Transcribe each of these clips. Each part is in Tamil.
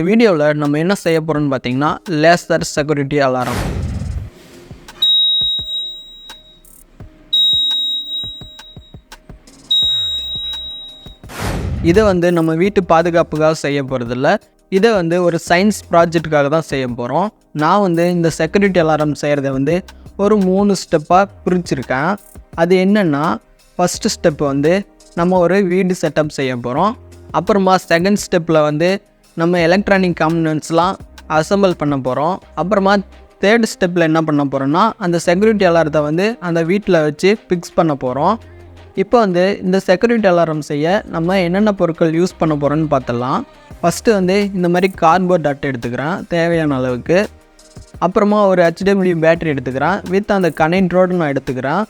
இந்த வீடியோவில் நம்ம என்ன செய்ய போகிறோம்னு பார்த்தீங்கன்னா லேசர் செக்யூரிட்டி அலாரம் இதை வந்து நம்ம வீட்டு பாதுகாப்புக்காக செய்ய போகிறதில்ல இதை வந்து ஒரு சயின்ஸ் ப்ராஜெக்ட்டுக்காக தான் செய்ய போகிறோம் நான் வந்து இந்த செக்யூரிட்டி அலாரம் செய்கிறத வந்து ஒரு மூணு ஸ்டெப்பாக பிரிச்சிருக்கேன். அது என்னென்னா ஃபஸ்ட்டு ஸ்டெப் வந்து நம்ம ஒரு வீடு செட்டப் செய்ய போகிறோம் அப்புறமா செகண்ட் ஸ்டெப்பில் வந்து நம்ம எலக்ட்ரானிக் காம்பனன்ட்ஸ்லாம் அசம்பிள் பண்ண போகிறோம் அப்புறமா தேர்ட் ஸ்டெப்பில் என்ன பண்ண போகிறோம்னா அந்த செக்யூரிட்டி அலாரத்தை வந்து அந்த வீட்டில் வச்சு ஃபிக்ஸ் பண்ண போகிறோம் இப்போ வந்து இந்த செக்யூரிட்டி அலாரம் செய்ய நம்ம என்னென்ன பொருட்கள் யூஸ் பண்ண போகிறோம்னு பார்த்தலாம் ஃபஸ்ட்டு வந்து இந்த மாதிரி கார்போர்ட் அட்டை எடுத்துக்கிறேன் தேவையான அளவுக்கு. அப்புறமா ஒரு ஹெச்டிஎம்டி பேட்டரி எடுத்துக்கிறேன். வித் அந்த கனெக்டரோடு நான் எடுத்துக்கிறேன்.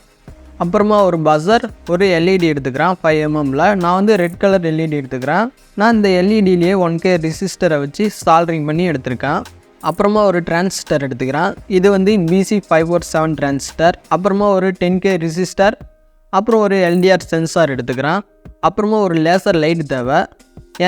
அப்புறமா ஒரு பஸர் ஒரு எல்இடி எடுத்துக்கிறேன் ஃபைவ் எம்எம்மில் நான் வந்து ரெட் கலர் எல்இடி எடுத்துக்கிறேன். நான் இந்த எல்இடிலேயே ஒன் கே ரெசிஸ்டரை வச்சு சால்ட்ரிங் பண்ணி எடுத்திருக்கேன். அப்புறமா ஒரு டிரான்சிஸ்டர் எடுத்துக்கிறேன். இது வந்து BC five four seven transistor அப்புறமா ஒரு டென் கே ரிசிஸ்டர் அப்புறம் ஒரு எல்டிஆர் சென்சார் எடுத்துக்கிறேன். அப்புறமா ஒரு லேசர் லைட் தேவை.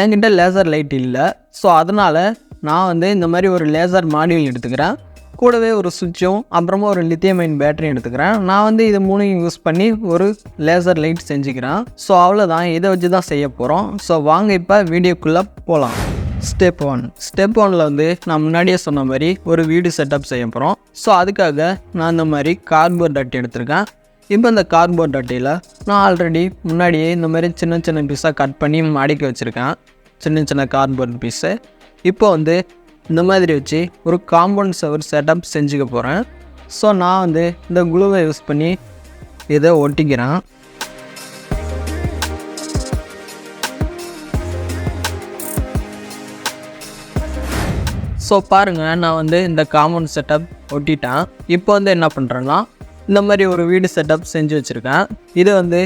என்கிட்ட லேசர் லைட் இல்லை. ஸோ அதனால் நான் வந்து இந்த மாதிரி ஒரு லேசர் மாடியூல் எடுத்துக்கிறேன். கூடவே ஒரு சுவிட்சும் அப்புறமா ஒரு லித்தியமைன் பேட்டரி எடுத்துக்கிறேன். நான் வந்து இது மூணையும் யூஸ் பண்ணி ஒரு லேசர் லைட் செஞ்சுக்கிறேன். ஸோ அவ்வளோதான் இதை வச்சு தான் செய்ய போகிறோம் ஸோ வாங்க இப்போ வீடியோக்குள்ளே போகலாம் ஸ்டெப் ஒன் ஸ்டெப் ஒனில் வந்து நான் முன்னாடியே சொன்ன மாதிரி ஒரு வீடு செட்டப் செய்ய போகிறோம் ஸோ அதுக்காக நான் இந்த மாதிரி கார்ட்போர்ட் அட்டை எடுத்திருக்கேன். இப்போ இந்த கார்ட்போர்ட் அட்டையில் நான் ஆல்ரெடி முன்னாடியே இந்த மாதிரி சின்ன சின்ன பீஸாக கட் பண்ணி மடிக்க வச்சுருக்கேன். சின்ன சின்ன கார்ட்போர்ட் பீஸு இப்போ வந்து இந்த மாதிரி வச்சு ஒரு காம்பவுண்ட் சவர் செட்டப் செஞ்சுக்க போகிறேன் ஸோ நான் வந்து இந்த குளுவை யூஸ் பண்ணி இதை ஒட்டிக்கிறேன். ஸோ பாருங்கள் நான் வந்து இந்த காம்பவுண்ட் செட்டப் ஒட்டிட்டேன். இப்போ வந்து என்ன பண்ணுறேன்னா இந்த மாதிரி ஒரு வீடு செட்டப் செஞ்சு வச்சுருக்கேன். இது வந்து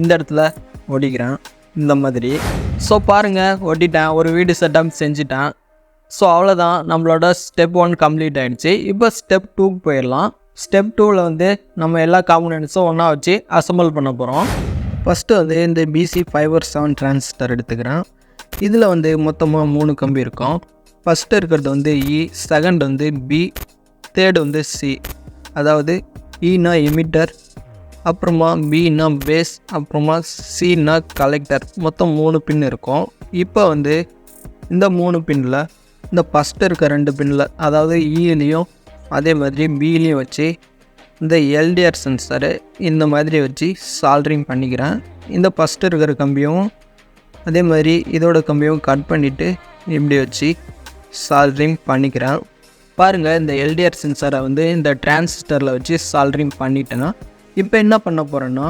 இந்த இடத்துல ஒட்டிக்கிறேன். இந்த மாதிரி. ஸோ பாருங்கள் ஒட்டிட்டேன். ஒரு வீடு செட்டப் செஞ்சுட்டேன். ஸோ அவ்வளோதான் நம்மளோட ஸ்டெப் ஒன் கம்ப்ளீட் ஆகிடுச்சு இப்போ ஸ்டெப் டூக்கு போயிடலாம். ஸ்டெப் டூவில் வந்து நம்ம எல்லா காம்பனன்ட்ஸும் ஒன்றா வச்சு அசம்பிள் பண்ண போகிறோம் ஃபஸ்ட்டு வந்து இந்த பிசி ஃபைவர் செவன் டிரான்சிஸ்டர் எடுத்துக்கிறேன். இதில் வந்து மொத்தமாக மூணு கம்பி இருக்கும். ஃபஸ்ட்டு இருக்கிறது வந்து e, இ செகண்ட் வந்து பி தேர்டு வந்து சி அதாவது e இனா எமிட்டர் அப்புறமா பின்னா பேஸ் அப்புறமா சின்னா கலெக்டர் மொத்தம் மூணு பின் இருக்கும். இப்போ வந்து இந்த மூணு பின்னில் இந்த ஃபஸ்ட்டு இருக்க ரெண்டு பின்னில் அதாவது இலையும் அதே மாதிரி பிலையும் வச்சு இந்த எல்டிஆர் சென்சரு இந்த மாதிரி வச்சு சால்ட்ரிங் பண்ணிக்கிறேன். இந்த ஃபஸ்ட்டு இருக்கிற கம்பியும் அதே மாதிரி இதோட கம்பியும் கட் பண்ணிவிட்டு இப்படி வச்சு சால்ட்ரிங் பண்ணிக்கிறேன். பாருங்கள் இந்த எல்டிஆர் சென்சாரை வந்து இந்த டிரான்சிஸ்டரில் வச்சு சால்ட்ரிங் பண்ணிட்டேன்னா இப்போ என்ன பண்ண போகிறேன்னா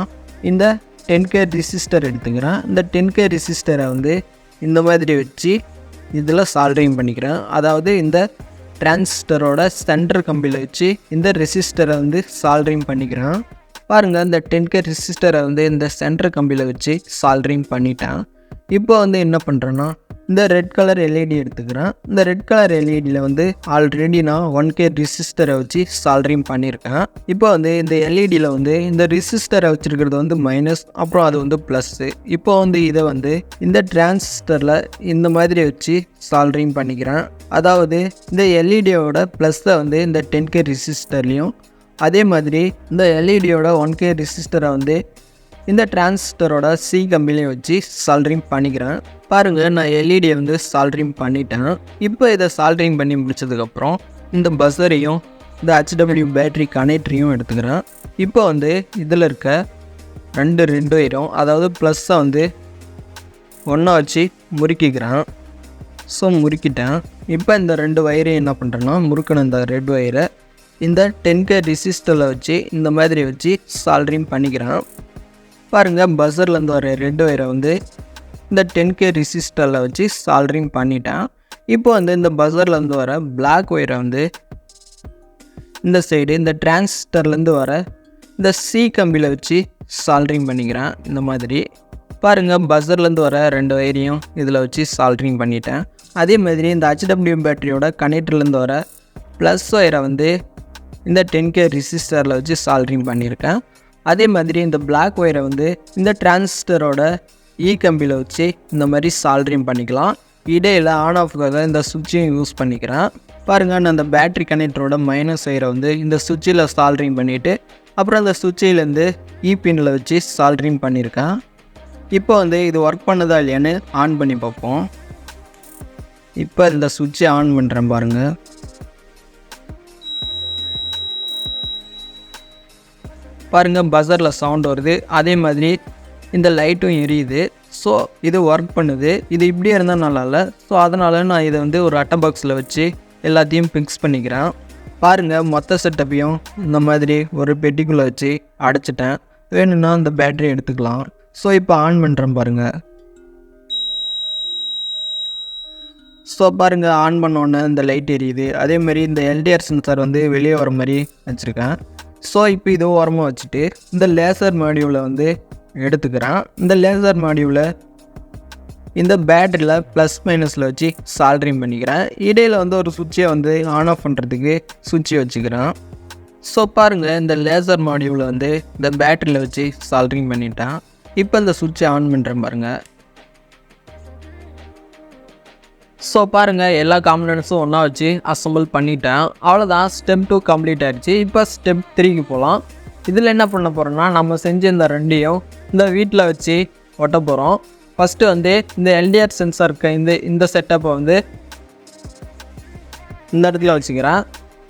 இந்த டென் கே ரிசிஸ்டர் எடுத்துக்கிறேன். இந்த டென் கே ரிசிஸ்டரை வந்து இந்த மாதிரி வச்சு இதில் சால்டரிங் பண்ணிக்கிறேன். அதாவது இந்த டிரான்சிஸ்டரோட சென்டர் கம்பியில் வச்சு இந்த ரெசிஸ்டரை வந்து சால்டரிங் பண்ணிக்கிறேன். பாருங்கள் இந்த டென் கே ரெசிஸ்டரை வந்து இந்த சென்டர் கம்பியில் வச்சு சால்டரிங் பண்ணிட்டேன். இப்போ வந்து என்ன பண்ணுறேன்னா இந்த ரெட் கலர் எல்இடி எடுத்துக்கிறேன். இந்த ரெட் கலர் எல்இடியில் வந்து ஆல்ரெடி நான் ஒன் கே ரிசிஸ்டரை வச்சு சால்ரிங் பண்ணியிருக்கேன். இப்போ வந்து இந்த எல்இடியில் வந்து இந்த ரிசிஸ்டரை வச்சுருக்கிறது வந்து மைனஸ் அப்புறம் அது வந்து ப்ளஸ்ஸு இப்போ வந்து இதை வந்து இந்த டிரான்சிஸ்டரில் இந்த மாதிரி வச்சு சால்ரிங் பண்ணிக்கிறேன். அதாவது இந்த எல்இடியோட ப்ளஸ்ஸை வந்து இந்த டென் கே ரிசிஸ்டர்லேயும் அதே மாதிரி இந்த எல்இடியோட ஒன் கே ரிசிஸ்டரை வந்து இந்த டிரான்சிஸ்டரோட சி கம்பிலையும் வச்சு சால்ட்ரிங் பண்ணிக்கிறேன். பாருங்கள் நான் எல்இடியை வந்து சால்ட்ரிங் பண்ணிட்டேன். இப்போ இதை சால்ட்ரிங் பண்ணி முடிச்சதுக்கப்புறம் இந்த பஸ்ஸரையும் இந்த ஹெச்டபிள்யூ பேட்ரி கனெக்டரையும் எடுத்துக்கிறேன். இப்போ வந்து இதில் இருக்க ரெண்டு ரெண்டு வயிரும் அதாவது ப்ளஸ்ஸை வந்து ஒன்றா வச்சு முறுக்கிக்கிறேன். ஸோ முறுக்கிட்டேன். இப்போ இந்த ரெண்டு வயரையும் என்ன பண்ணுறேன்னா முறுக்கணும் இந்த ரெட் வயரை இந்த டென் கே ரிசிஸ்டரில் வச்சு இந்த மாதிரி வச்சு சால்ட்ரிங் பண்ணிக்கிறேன். பாருங்கள் பஸ்ஸர்லேருந்து வர ரெட் ஒயரை வந்து இந்த டென் கே ரிசிஸ்டரில் வச்சு சால்ட்ரிங் பண்ணிட்டேன். இப்போ வந்து இந்த பஸ்ஸர்லேருந்து வர பிளாக் ஒயரை வந்து இந்த சைடு இந்த டிரான்சிஸ்டர்லேருந்து வர இந்த சி கம்பியில் வச்சு சால்ட்ரிங் பண்ணிக்கிறேன். இந்த மாதிரி. பாருங்கள் பஸ்ஸர்லேருந்து வர ரெண்டு ஒயரையும் இதில் வச்சு சால்ட்ரிங் பண்ணிட்டேன். அதே மாதிரி இந்த ஹெச்டபிள்யூ பேட்டரியோட கனெக்டர்லேருந்து வர ப்ளஸ் ஒயரை வந்து இந்த டென் கே ரிசிஸ்டரில் வச்சு சால்ட்ரிங் பண்ணியிருக்கேன். அதே மாதிரி இந்த பிளாக் ஒயரை வந்து இந்த டிரான்சிஸ்டரோட இ e கம்பியில் வச்சு இந்த மாதிரி சால்ட்ரிங் பண்ணிக்கலாம். இடையில் ஆன் ஆஃப்காக இந்த சுவிட்சையும் யூஸ் பண்ணிக்கிறேன். பாருங்கள் நான் அந்த பேட்ரி கனெக்டரோட மைனஸ் ஒயரை வந்து இந்த சுவிட்சில் சால்ட்ரிங் பண்ணிவிட்டு அப்புறம் அந்த சுவிட்சிலேருந்து இபின்னில் e வச்சு சால்ட்ரிங் பண்ணியிருக்கேன் இப்போ வந்து இது ஒர்க் பண்ணுதா இல்லையான்னு ஆன் பண்ணி பார்ப்போம். இப்போ இந்த சுவிட்சை ஆன் பண்ணுறேன் பாருங்கள் பாருங்கள் பஸரில் சவுண்ட் வருது. அதே மாதிரி இந்த லைட்டும் எரியுது. ஸோ இது ஒர்க் பண்ணுது. இது இப்படியே இருந்தால் நல்லா இல்லை ஸோ அதனால் நான் இதை வந்து ஒரு அட்டை பாக்ஸில் வச்சு எல்லாத்தையும் ஃபிக்ஸ் பண்ணிக்கிறேன். பாருங்கள் மொத்த செட்டப்பையும் இந்த மாதிரி ஒரு பெட்டிக்குள்ளே வச்சு அடைச்சிட்டேன். வேணும்னா இந்த பேட்டரி எடுத்துக்கலாம். ஸோ இப்போ ஆன் பண்ணுறேன் பாருங்கள் ஸோ பாருங்கள் ஆன் பண்ணோன்னே இந்த லைட் எரியுது. அதே மாதிரி இந்த எல்டிஆர் சென்சார் வந்து வெளியே வர மாதிரி வச்சுருக்கேன். ஸோ இப்போ இதோ ஓரமாக வச்சுட்டு இந்த லேசர் மாடியூலை வந்து எடுத்துக்கிறேன். இந்த லேசர் மாடியூலை இந்த பேட்டரியில் ப்ளஸ் மைனஸில் வச்சு சால்ட்ரிங் பண்ணிக்கிறேன். இடையில் வந்து ஒரு சுவிட்சை வந்து ஆன் ஆஃப் பண்ணுறதுக்கு சுவிட்சை வச்சுக்கிறேன். ஸோ பாருங்கள் இந்த லேசர் மாடியூலை வந்து இந்த பேட்டரியில் வச்சு சால்ட்ரிங் பண்ணிட்டேன். இப்போ இந்த சுவிட்சை ஆன் பண்ணுறேன் பாருங்கள் ஸோ பாருங்கள் எல்லா காம்பனன்ஸும் ஒன்றா வச்சு அசம்பிள் பண்ணிட்டேன். அவ்வளோதான் ஸ்டெப் டூ கம்ப்ளீட் ஆகிடுச்சு இப்போ ஸ்டெப் த்ரீக்கு போகலாம் இதில் என்ன பண்ண போகிறோம்னா நம்ம செஞ்ச இந்த ரெண்டையும் இந்த வீட்டில் வச்சு ஒட்ட போகிறோம் ஃபஸ்ட்டு வந்து இந்த எல்டிஆர் சென்சார் இருக்க இந்த இந்த செட்டப்பை வந்து இந்த இடத்துல வச்சுக்கிறேன்.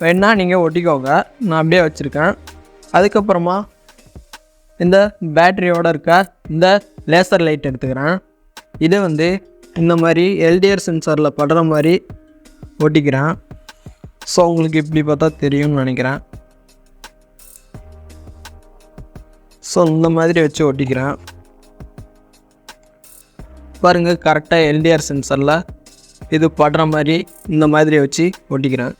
வேணால் நீங்கள் ஒட்டிக்கோங்க. நான் அப்படியே வச்சுருக்கேன். அதுக்கப்புறமா இந்த பேட்டரியோடு இருக்க இந்த லேசர் லைட் எடுத்துக்கிறேன். இது வந்து இந்த மாதிரி எல்டிஆர் சென்சாரில் படுற மாதிரி ஒட்டிக்கிறேன். ஸோ உங்களுக்கு இப்படி பார்த்தா தெரியும்னு நினைக்கிறேன். ஸோ இந்த மாதிரி வச்சு ஒட்டிக்கிறேன். பாருங்கள் கரெக்டாக எல்டிஆர் சென்சரில் இது படுற மாதிரி இந்த மாதிரி வச்சு ஒட்டிக்கிறேன்.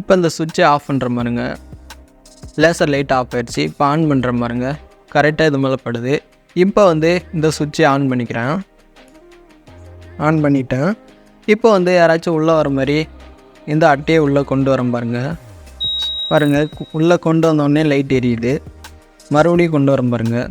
இப்போ இந்த சுவிட்சை ஆஃப் பண்ணுற மாதிரிங்க லேசர் லைட் ஆஃப் ஆயிடுச்சு. இப்போ ஆன் பண்ணுற மாதிரிங்க கரெக்டாக இது மேலே படுது. இப்போ வந்து இந்த சுவிட்சை ஆன் பண்ணிக்கிறேன். ஆன் பண்ணிட்டேன். இப்போ வந்து யாராச்சும் உள்ளே வர மாதிரி இந்த அட்டையை உள்ளே கொண்டு வரேன் பாருங்கள் பாருங்கள் உள்ளே கொண்டு வந்தோடனே லைட் எரியுது. மறுபடியும் கொண்டு வரேன் பாருங்கள்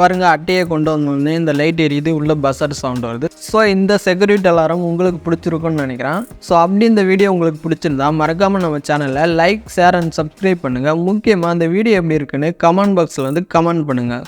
பாருங்க அட்டையை கொண்டு வந்தோடனே இந்த லைட் எரியுது உள்ள பஸ்ஸர் சவுண்ட் வருது. ஸோ இந்த செக்யூரிட்டி அலாரம் உங்களுக்கு பிடிச்சிருக்கும்னு நினைக்கிறேன். ஸோ அப்படி இந்த வீடியோ உங்களுக்கு பிடிச்சிருந்தா மறக்காமல் நம்ம சேனலில் லைக் ஷேர் அண்ட் சப்ஸ்கிரைப் பண்ணுங்கள் முக்கியமாக இந்த வீடியோ எப்படி இருக்குன்னு கமெண்ட் பாக்ஸில் வந்து கமெண்ட் பண்ணுங்கள்